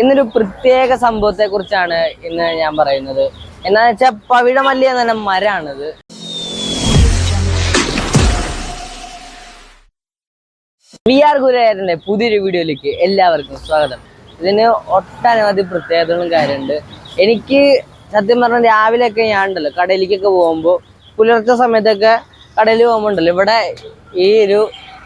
ഇന്നൊരു പ്രത്യേക സംഭവത്തെ കുറിച്ചാണ് ഇന്ന് ഞാൻ പറയുന്നത്. എന്നാന്ന് വെച്ചാൽ പവിഴമല്ലി എന്ന തന്നെ മരാണിത്. വി ആർ ഗുരുവായൂരിന്റെ പുതിയൊരു വീഡിയോയിലേക്ക് എല്ലാവർക്കും സ്വാഗതം. ഇതിന് ഒട്ടനവധി പ്രത്യേകതകളും കാര്യമുണ്ട് എനിക്ക് സത്യം പറഞ്ഞാൽ രാവിലെയൊക്കെ ഞാൻ ഉണ്ടല്ലോ കടയിലേക്കൊക്കെ പോകുമ്പോൾ പുലർച്ചെ സമയത്തൊക്കെ കടയിൽ പോകുമ്പോൾ ഉണ്ടല്ലോ ഇവിടെ ഈ ഒരു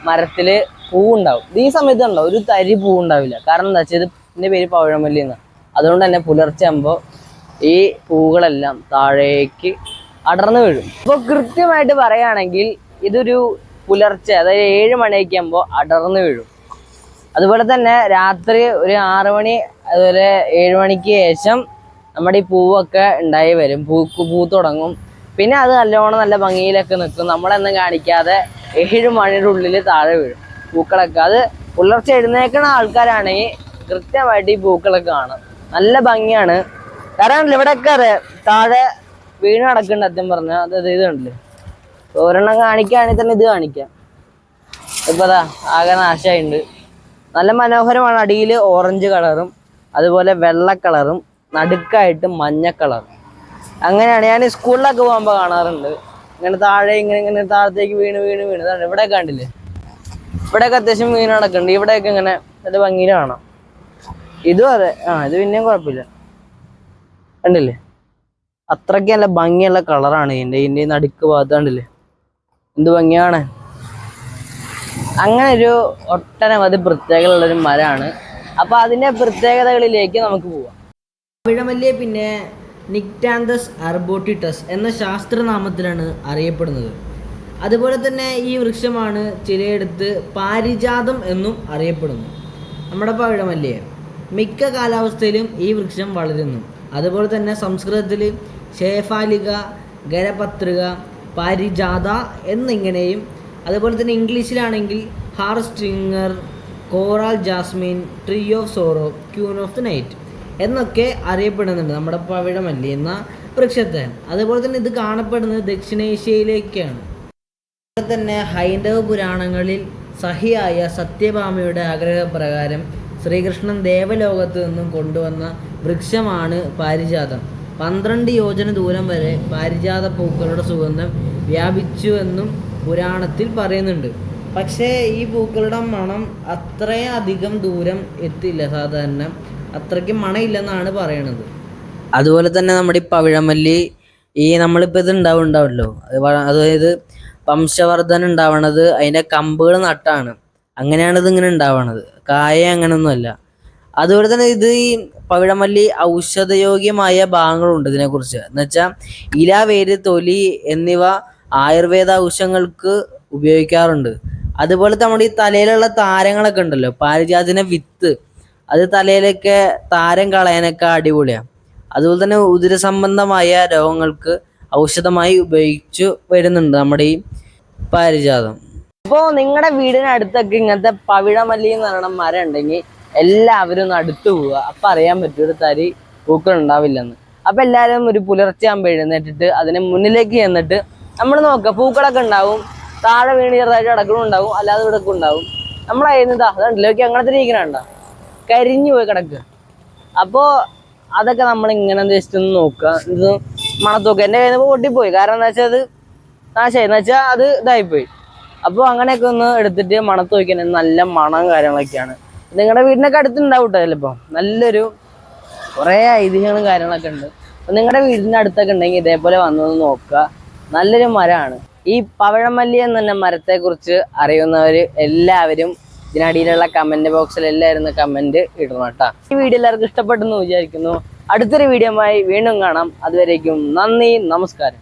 മരത്തിൽ പൂവുണ്ടാവും. ഉണ്ടാവും ഈ സമയത്ത് ഉണ്ടോ ഒരു തരി പൂവുണ്ടാവില്ല. കാരണം എന്താ വെച്ചാൽ ഇത് ഇതിന്റെ പേര് പവഴമല്ലി എന്ന്. അതുകൊണ്ട് തന്നെ പുലർച്ചെ ആകുമ്പോൾ ഈ പൂക്കളെല്ലാം താഴേക്ക് അടർന്നു വീഴും. അപ്പോൾ കൃത്യമായിട്ട് പറയുകയാണെങ്കിൽ ഇതൊരു പുലർച്ചെ അതായത് ഏഴ് മണിയൊക്കെ ആകുമ്പോൾ അടർന്നു വീഴും. അതുപോലെ തന്നെ രാത്രി ഒരു ആറ് മണി അതുപോലെ ഏഴ് മണിക്ക് ശേഷം നമ്മുടെ ഈ പൂവൊക്കെ ഉണ്ടായി വരും. പൂക്ക് പൂ തുടങ്ങും. പിന്നെ അത് നല്ലോണം നല്ല ഭംഗിയിലൊക്കെ നിൽക്കും. നമ്മളെന്നും കാണിക്കാതെ ഏഴ് മണിയുടെ ഉള്ളിൽ താഴെ വീഴും പൂക്കളൊക്കെ. അത് പുലർച്ചെ എഴുന്നേക്കുന്ന ആൾക്കാരാണെങ്കിൽ കൃത്യമായിട്ട് ഈ പൂക്കളൊക്കെ കാണാം. നല്ല ഭംഗിയാണ്. കാരണം ഇവിടെയൊക്കെ അറിയാം താഴെ വീണ് നടക്കുന്നുണ്ട് അദ്ദേഹം പറഞ്ഞാൽ അത് ഇത് കണ്ടില്ലേ? ഒരെണ്ണം കാണിക്കുകയാണെങ്കിൽ തന്നെ ഇത് കാണിക്കാം. ഇപ്പൊ അതാ ആകെ നാശമായിണ്ട് നല്ല മനോഹരമാണ് അടിയിൽ ഓറഞ്ച് കളറും അതുപോലെ വെള്ള കളറും നടുക്കായിട്ട് മഞ്ഞ കളറും. അങ്ങനെയാണ് ഞാൻ സ്കൂളിലൊക്കെ പോകുമ്പോൾ കാണാറുണ്ട്. ഇങ്ങനെ താഴെ ഇങ്ങനെ ഇങ്ങനെ താഴത്തേക്ക് വീണ് വീണ് വീണ്. ഇവിടെ കണ്ടില്ലേ? ഇവിടെയൊക്കെ അത്യാവശ്യം വീണ് നടക്കുന്നുണ്ട് ഇവിടെയൊക്കെ ഇങ്ങനെ നല്ല ഭംഗിയിൽ കാണാം. ഇതും അതെ. ആ ഇത് പിന്നെയും കുഴപ്പമില്ല. കണ്ടില്ലേ? അത്രയ്ക്ക് നല്ല ഭംഗിയുള്ള കളറാണ് ഇതിന്റെ ഇതിന്റെ നടുക്ക് ഭാഗത്ത് കണ്ടില്ലേ? എന്ത് ഭംഗിയാണ്. അങ്ങനെ ഒരു ഒട്ടനവധി പ്രത്യേകതയുള്ളൊരു മരമാണ്. അപ്പോൾ അതിന്റെ പ്രത്യേകതകളിലേക്ക് നമുക്ക് പോവാം. പിഴമല്ലിയ പിന്നെ നിക്ടാന്തസ് അർബോട്ടിട്ടസ് എന്ന ശാസ്ത്രനാമത്തിലാണ് അറിയപ്പെടുന്നത്. അതുപോലെ തന്നെ ഈ വൃക്ഷമാണ് ചിലയിടത്ത് പാരിജാതം എന്നും അറിയപ്പെടുന്നു. നമ്മുടെ പവിഴമല്ലിയെ മിക്ക കാലാവസ്ഥയിലും ഈ വൃക്ഷം വളരുന്നു. അതുപോലെ തന്നെ സംസ്കൃതത്തിൽ ശേഫാലിക ഗരപത്രിക പാരിജാത എന്നിങ്ങനെയും അതുപോലെ തന്നെ ഇംഗ്ലീഷിലാണെങ്കിൽ ഹാർ coral jasmine tree of sorrow queen of the night എന്നൊക്കെ അറിയപ്പെടുന്നുണ്ട് നമ്മുടെ പവിഴമല്ലി എന്ന വൃക്ഷത്തെ. അതുപോലെ തന്നെ ഇത് കാണപ്പെടുന്നത് ദക്ഷിണേഷ്യയിലേക്കാണ്. അതുപോലെ തന്നെ ഹൈന്ദവ പുരാണങ്ങളിൽ സഹിയായ സത്യഭാമയുടെ ആഗ്രഹപ്രകാരം ശ്രീകൃഷ്ണൻ ദേവലോകത്ത് നിന്നും കൊണ്ടുവന്ന വൃക്ഷമാണ് പാരിജാതം. പന്ത്രണ്ട് യോജന ദൂരം വരെ പാരിജാത പൂക്കളുടെ സുഗന്ധം വ്യാപിച്ചു എന്നും പുരാണത്തിൽ പറയുന്നുണ്ട്. പക്ഷേ ഈ പൂക്കളുടെ മണം അത്രയധികം ദൂരം എത്തില്ല സാധാരണ അത്രയ്ക്ക് മണയില്ലെന്നാണ് പറയണത്. അതുപോലെ തന്നെ നമ്മുടെ ഈ പവിഴമല്ലി ഈ നമ്മളിപ്പോൾ ഇത് ഉണ്ടാവും ഉണ്ടാവുമല്ലോ അതായത് വംശവർദ്ധന ഉണ്ടാവണത് അതിന്റെ കമ്പുകൾ നട്ടാണ്. അങ്ങനെയാണ് ഇത് ഇങ്ങനെ ഉണ്ടാവണത്. കായ അങ്ങനെയൊന്നുമല്ല അതുപോലെ തന്നെ ഇത് ഈ പവിടമല്ലി ഔഷധയോഗ്യമായ ഭാഗങ്ങളുണ്ട് ഇതിനെക്കുറിച്ച്. എന്നുവെച്ചാൽ ഇല വേര് തൊലി എന്നിവ ആയുർവേദ ഔഷധങ്ങൾക്ക് ഉപയോഗിക്കാറുണ്ട്. അതുപോലെ നമ്മുടെ ഈ തലയിലുള്ള താരങ്ങളൊക്കെ ഉണ്ടല്ലോ പാരിജാതിന വിത്ത്. അത് തലയിലൊക്കെ താരം കളയാനൊക്കെ അടിപൊളിയാണ് അതുപോലെ തന്നെ ഉദര സംബന്ധമായ രോഗങ്ങൾക്ക് ഔഷധമായി ഉപയോഗിച്ചു വരുന്നുണ്ട് നമ്മുടെ ഈ പാരിജാതം. അപ്പോൾ നിങ്ങളുടെ വീടിനടുത്തൊക്കെ ഇങ്ങനത്തെ പവിഴമല്ലി എന്ന് പറയുന്ന മരം ഉണ്ടെങ്കിൽ എല്ലാവരും ഒന്ന് അടുത്ത് പോവുക. അപ്പൊ അറിയാൻ പറ്റും ഒരു തരി പൂക്കൾ ഉണ്ടാവില്ലെന്ന്. അപ്പൊ എല്ലാവരും ഒരു പുലർച്ചെ ആകുമ്പോൾ എഴുന്നേറ്റിട്ട് അതിനെ മുന്നിലേക്ക് ചെന്നിട്ട് നമ്മൾ നോക്കുക പൂക്കളൊക്കെ ഉണ്ടാവും. താഴെ വീണ് ചെറുതായിട്ട് കിടക്കണുണ്ടാവും അല്ലാതെ കിടക്കും ഉണ്ടാവും. നമ്മളായിരുന്നതാ അതുണ്ടല്ലോ അങ്ങനത്തെ ഇരിക്കണുണ്ടോ കരിഞ്ഞു പോയി കിടക്കുക അപ്പോൾ അതൊക്കെ നമ്മൾ ഇങ്ങനെ ജസ്റ്റ് ഒന്ന് നോക്കുക. ഇത് മണത്തോക്കുക എന്റെ കയ്യിൽ നിന്ന് പൊട്ടിപ്പോയി. കാരണം എന്താ വെച്ചാൽ അത് നാശമായി എന്ന് വെച്ചാൽ അത് ഇതായിപ്പോയി. അപ്പോൾ അങ്ങനെയൊക്കെ ഒന്ന് എടുത്തിട്ട് മണത്ത് നോക്കിയാൽ നല്ല മണം കാര്യങ്ങളൊക്കെയാണ്. നിങ്ങളുടെ വീടിനൊക്കെ അടുത്തുണ്ടാവും കേട്ടോ നല്ലൊരു കുറേ ഐതിഹ്യങ്ങളും കാര്യങ്ങളൊക്കെ ഉണ്ട്. അപ്പം നിങ്ങളുടെ വീടിന്റെ അടുത്തൊക്കെ ഉണ്ടെങ്കിൽ ഇതേപോലെ വന്നൊന്ന് നോക്കുക. നല്ലൊരു മരമാണ്. ഈ പവഴമല്ലി എന്ന തന്നെ മരത്തെക്കുറിച്ച് അറിയുന്നവർ എല്ലാവരും ഇതിനടിയിലുള്ള കമന്റ് ബോക്സിൽ എല്ലാവരും കമന്റ് ഇടണം കേട്ടോ ഈ വീഡിയോ എല്ലാവർക്കും ഇഷ്ടപ്പെട്ടെന്ന് വിചാരിക്കുന്നു. അടുത്തൊരു വീഡിയോ വീണ്ടും കാണാം. അതുവരേക്കും നന്ദി നമസ്കാരം.